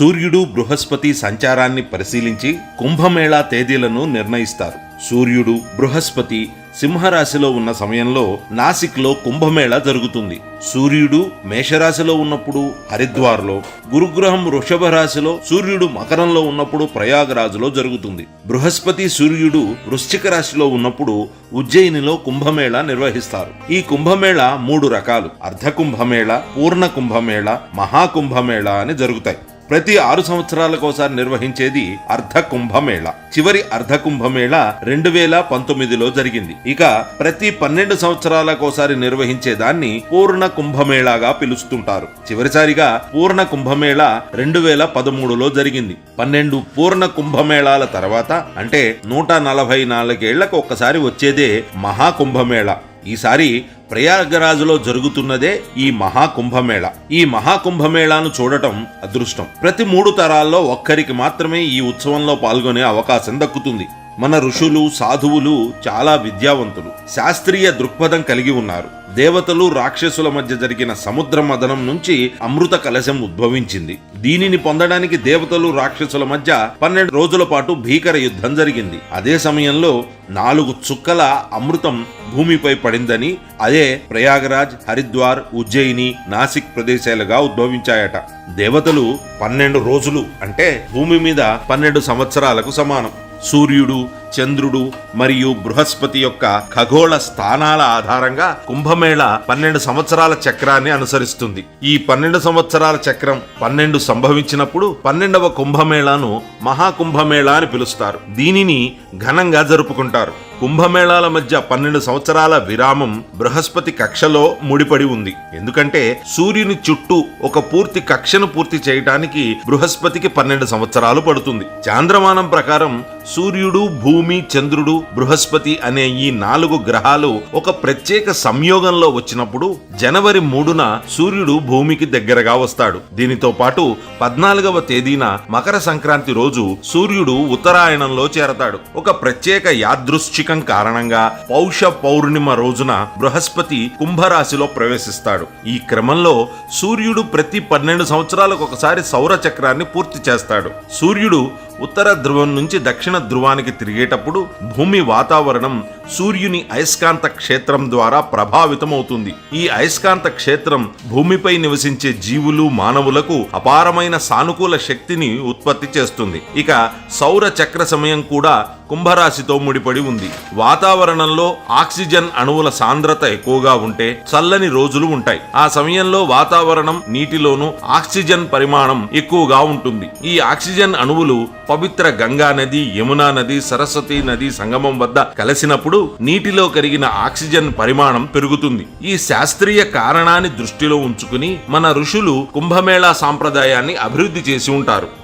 సూర్యుడు బృహస్పతి సంచారాన్ని పరిశీలించి కుంభమేళా తేదీలను నిర్ణయిస్తారు. సూర్యుడు బృహస్పతి సింహరాశిలో ఉన్న సమయంలో నాసిక్లో కుంభమేళా జరుగుతుంది. సూర్యుడు మేషరాశిలో ఉన్నప్పుడు హరిద్వార్లో గురుగ్రహం వృషభ రాశిలో సూర్యుడు మకరంలో ఉన్నప్పుడు ప్రయాగరాజులో జరుగుతుంది. బృహస్పతి సూర్యుడు వృశ్చిక రాశిలో ఉన్నప్పుడు ఉజ్జయినిలో కుంభమేళా నిర్వహిస్తారు. ఈ కుంభమేళా మూడు రకాలు. అర్ధ కుంభమేళ పూర్ణ కుంభమేళ మహాకుంభమేళ అని జరుగుతాయి. ప్రతి ఆరు సంవత్సరాలకోసారి నిర్వహించేది అర్ధ కుంభమేళ చివరి అర్ధ కుంభమేళ రెండు వేల పంతొమ్మిదిలో జరిగింది. ఇక ప్రతి పన్నెండు సంవత్సరాలకోసారి నిర్వహించే దాన్ని పూర్ణ కుంభమేళాగా పిలుస్తుంటారు. చివరిసారిగా పూర్ణ కుంభమేళ రెండు వేల పదమూడులో జరిగింది. పన్నెండు పూర్ణ కుంభమేళాల తర్వాత అంటే నూట నలభై నాలుగేళ్ళకు ఒక్కసారి వచ్చేదే మహాకుంభమేళ. ఈసారి ప్రయాగరాజులో జరుగుతున్నదే ఈ మహాకుంభమేళ. ఈ మహాకుంభమేళాను చూడటం అదృష్టం. ప్రతి మూడు తరాల్లో ఒక్కరికి మాత్రమే ఈ ఉత్సవంలో పాల్గొనే అవకాశం దక్కుతుంది. మన ఋషులు సాధువులు చాలా విద్యావంతులు. శాస్త్రీయ దృక్పథం కలిగి ఉన్నారు. దేవతలు రాక్షసుల మధ్య జరిగిన సముద్ర మదనం నుంచి అమృత కలశం ఉద్భవించింది. దీనిని పొందడానికి దేవతలు రాక్షసుల మధ్య పన్నెండు రోజుల పాటు భీకర యుద్ధం జరిగింది. అదే సమయంలో నాలుగు చుక్కల అమృతం భూమిపై పడిందని అదే ప్రయాగరాజ్ హరిద్వార్ ఉజ్జయిని నాసిక్ ప్రదేశాలుగా ఉద్భవించాయట. దేవతలు పన్నెండు రోజులు అంటే భూమి మీద పన్నెండు సంవత్సరాలకు సమానం. సూర్యుడు చంద్రుడు మరియు బృహస్పతి యొక్క ఖగోళ స్థానాల ఆధారంగా కుంభమేళ పన్నెండు సంవత్సరాల చక్రాన్ని అనుసరిస్తుంది. ఈ పన్నెండు సంవత్సరాల చక్రం పన్నెండు సంభవించినప్పుడు పన్నెండవ కుంభమేళాను మహాకుంభమేళా అని పిలుస్తారు. దీనిని ఘనంగా జరుపుకుంటారు. కుంభమేళాల మధ్య పన్నెండు సంవత్సరాల విరామం బృహస్పతి కక్షలో ముడిపడి ఉంది. ఎందుకంటే సూర్యుని చుట్టూ ఒక పూర్తి కక్షను పూర్తి చేయటానికి బృహస్పతికి పన్నెండు సంవత్సరాలు పడుతుంది. చాంద్రమానం ప్రకారం సూర్యుడు భూమి భూమి చంద్రుడు బృహస్పతి అనే ఈ నాలుగు గ్రహాలు ఒక ప్రత్యేక సంయోగంలో వచ్చినప్పుడు జనవరి మూడున సూర్యుడు భూమికి దగ్గరగా వస్తాడు. దీనితో పాటు పద్నాలుగవ తేదీన మకర సంక్రాంతి రోజు సూర్యుడు ఉత్తరాయణంలో చేరతాడు. ఒక ప్రత్యేక యాదృశ్చికం కారణంగా పౌష పౌర్ణిమ రోజున బృహస్పతి కుంభరాశిలో ప్రవేశిస్తాడు. ఈ క్రమంలో సూర్యుడు ప్రతి పన్నెండు సంవత్సరాలకు ఒకసారి సౌర చక్రాన్ని పూర్తి చేస్తాడు. సూర్యుడు ఉత్తర ధ్రువం నుంచి దక్షిణ ధ్రువానికి తిరిగేటప్పుడు భూమి వాతావరణం సూర్యుని అయస్కాంత క్షేత్రం ద్వారా ప్రభావితమవుతుంది. ఈ అయస్కాంత క్షేత్రం భూమిపై నివసించే జీవులు మానవులకు అపారమైన సానుకూల శక్తిని ఉత్పత్తి చేస్తుంది. ఇక సౌర చక్ర సమయం కూడా కుంభరాశితో ముడిపడి ఉంది. వాతావరణంలో ఆక్సిజన్ అణువుల సాంద్రత ఎక్కువగా ఉంటే చల్లని రోజులు ఉంటాయి. ఆ సమయంలో వాతావరణం నీటిలోనూ ఆక్సిజన్ పరిమాణం ఎక్కువగా ఉంటుంది. ఈ ఆక్సిజన్ అణువులు పవిత్ర గంగా నది యమునా నది సరస్వతి నది సంగమం వద్ద కలిసినప్పుడు నీటిలో కరిగిన ఆక్సిజన్ పరిమాణం పెరుగుతుంది. ఈ శాస్త్రీయ కారణాన్ని దృష్టిలో ఉంచుకుని మన ఋషులు కుంభమేళా సాంప్రదాయాన్ని అభివృద్ధి చేసి ఉంటారు.